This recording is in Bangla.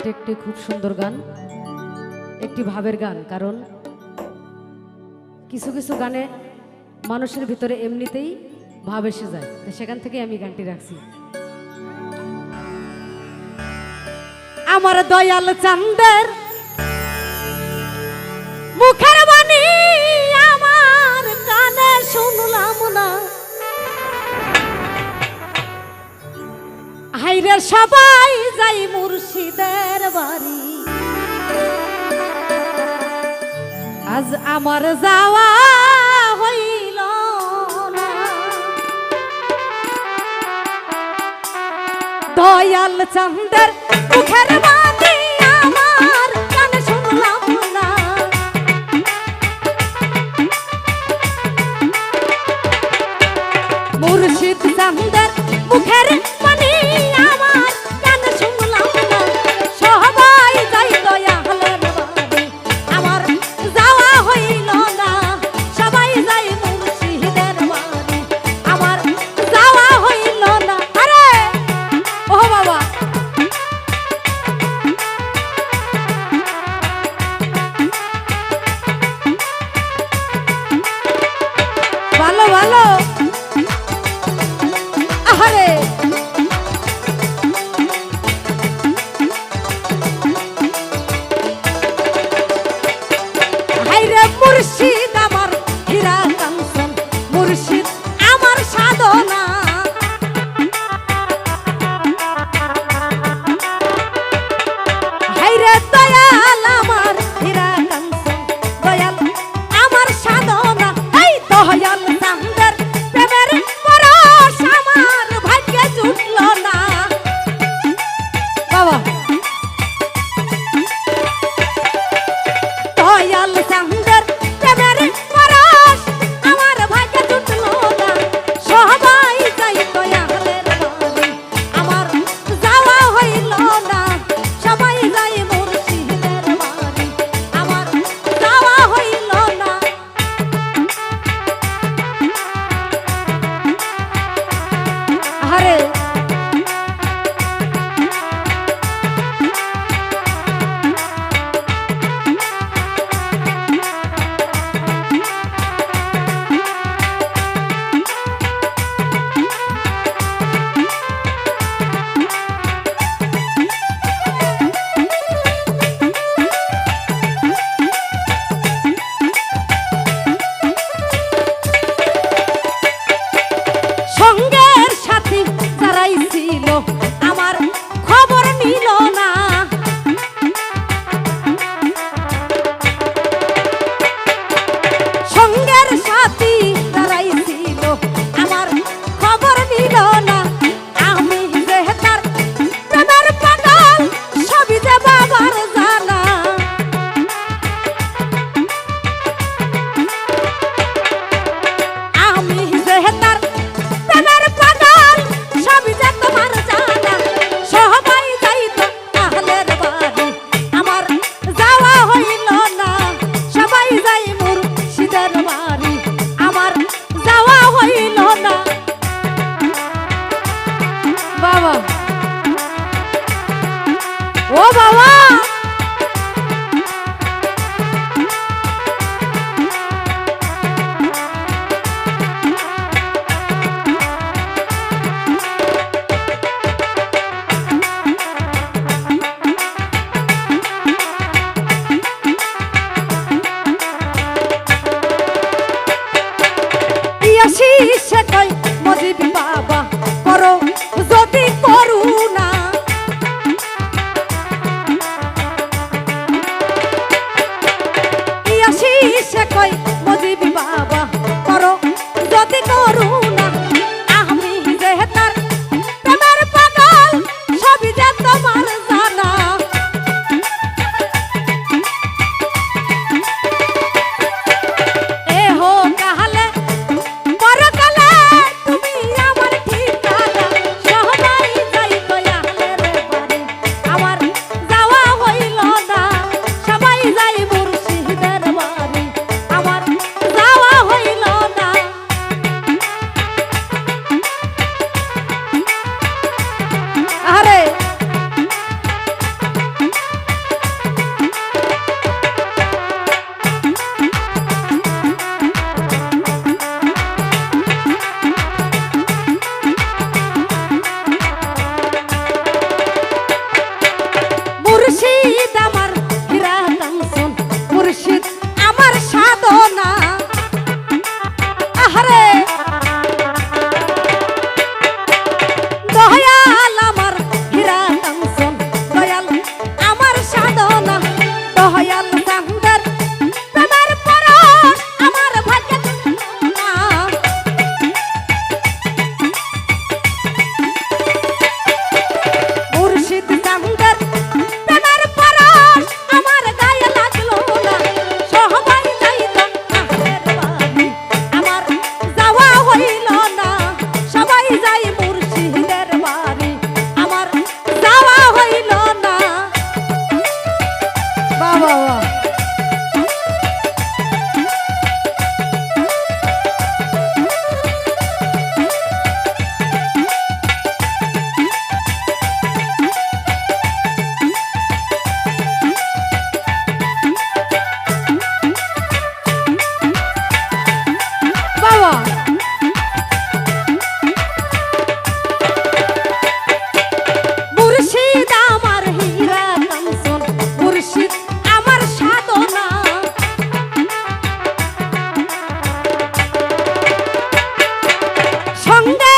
এটা একটি খুব সুন্দর গান, একটি ভাবের গান, কারণ কিছু কিছু গানে মানুষের ভিতরে এমনিতেই ভাব এসে যায়। তো সেখান থেকে আমি গানটি রাখছি। আমার দয়াল চান্দের মুখের বাণী আমার কানে শুনলাম না। হাইরে সবাই আজ আমার যাওয়া হইল দয়াল চন্দ্র মুখের বাণী না। মুখের দাঁড়াল আহারে! মুর্শিদ আমার হীরা কাঞ্চন মুর্শিদ সেটাই মজিব বাবা করো। সঙ্গে